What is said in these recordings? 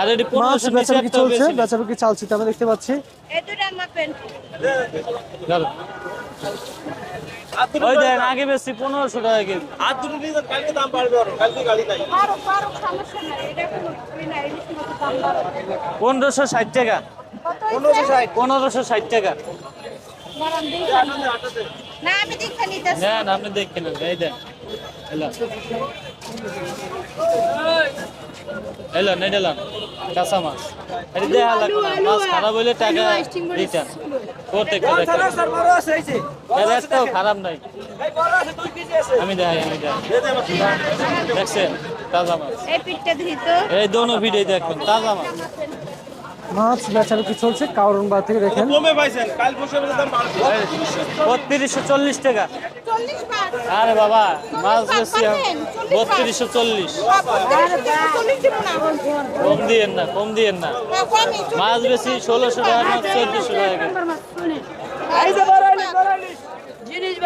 আর এটি মাছ বেচাবিকি চলছে। বেচাবিকি চালছে আমরা দেখতে পাচ্ছি। ওই দেন আগে বেশি পনেরোশো টাকা কেজি। আর দুটো নিয়ে কালকে দাম বাড়বে আরও কালকে গাড়ি নাই। না পনেরোশো ষাট টাকা। কত পনেরোশো? ষাট। পনেরোশো ষাট টাকা। না আমি দেখে নিতেছি। দেন আপনি দেখে নেন এই দেন। এলো এলো নেই দিলাম। কাঁচা মাছ। এটি দেওয়া লাগবে না। মাছ খারাপ হইলে টাকা রিটার্ন করতে করতে স্যার বড় আছে এই যে। একটাও খারাপ নাই। এই বড় আছে দুই কেজি আছে। আমি দেখাই আমি দেখাই। দে দে দেখছেন? তাজা মাছ। এই দোনো ভিডিও দেখবেন তাজা মাছ। মাছ বেচাবিকি চলছে? কারণ বা থেকে দেখেন। কমে পাইছেন কাল এর দাম বাড়বে বত্রিশশো চল্লিশ টাকা। আরে বাবা মাছ বেশি বত্রিশশো চল্লিশ। কম দিয়েন না কম দিয়েন না। মাছ বেশি ষোলোশো টাকা মাছ চোদ্দশো টাকা। ইলিশ।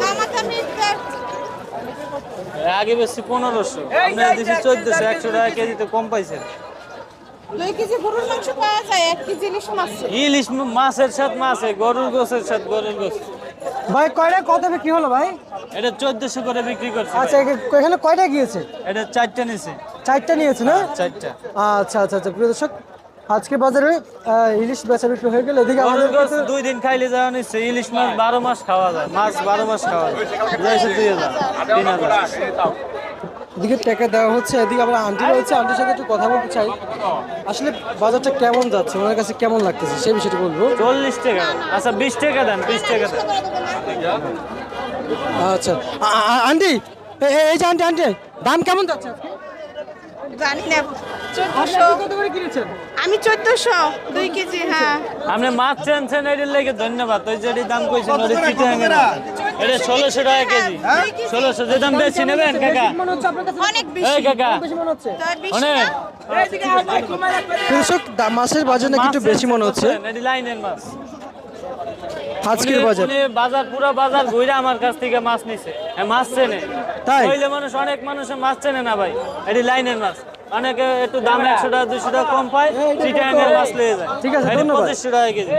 দামাদামি দেখ। আগে বেশি পনেরোশো। আমরা দিচ্ছি চোদ্দশো একশো টাকা কেজিতে কম পাইছেন। দুই কেজি গরুর মাংস পাওয়া যায় এক কেজি ইলিশ মাছের সাথে মাছে গরুর গোছের সাথে গরুর গোছ। ভাই কয়টা কত বিক্রি হলো ভাই? এটা চোদ্দশো করে বিক্রি করছে আচ্ছা এখানে কয়টা গিয়েছে? এটা চারটা নিয়েছে চারটা নিয়েছে না? চারটা। আচ্ছা আচ্ছা আচ্ছা প্রিয় দর্শক আজকে বাজারে ইলিশ বেচা বিক্রি হয়ে গেল। এদিকে আমাদের দুই দিন খাইলে যাওয়া নিচ্ছে ইলিশ মাছ বারো মাস খাওয়া যায় মাছ বারো মাস খাওয়া যায়। দুই হাজার তিন হাজার। এদিকে টাকা দেওয়া হচ্ছে এদিকে আমরা আন্টি রয়েছে আন্টির সাথে একটু কথা বলতে চাই। আসলে বাজারটা কেমন যাচ্ছে? ওনার কাছে কেমন লাগতেছে? সেই বিষয়টা বলব। চল্লিশ টাকা। আচ্ছা বিশ টাকা দেন বিশ টাকা দেন। আচ্ছা। আন্টি এই যে আন্টি আন্টি দাম কেমন যাচ্ছে? জানি না। আপনি চোদ্দশো আজকে কত করে কিনেছেন? আমি চোদ্দশো দুই কেজি হ্যাঁ। আপনি মাছ চেনছেন এটার লেগে ধন্যবাদ। ওই যে দাম কইছেন এটা ষোলোশো টাকা কেজি। ষোলোশো। যে দাম বেশি নেবেন কাকা? অনেক এই বেশি কাকা মনে হচ্ছে। অনেক। কৃষক মাছের বাজার নাকি একটু বেশি মনে হচ্ছে? লাইনের মাছ আজকের বাজার। বাজার পুরো বাজার ঘুরে আমার কাছ থেকে মাছ নিছে। মাছ চেনে। তাই? হইলে মানুষ অনেক মানুষে মাছ চেনে না ভাই। এটি লাইনের মাছ। অনেকে একটু দাম একশো টাকা দুশো টাকা কম পায় চিটাঙ্গের মাছ যায়। ঠিক আছে, পঁচিশশো টাকা কেজি।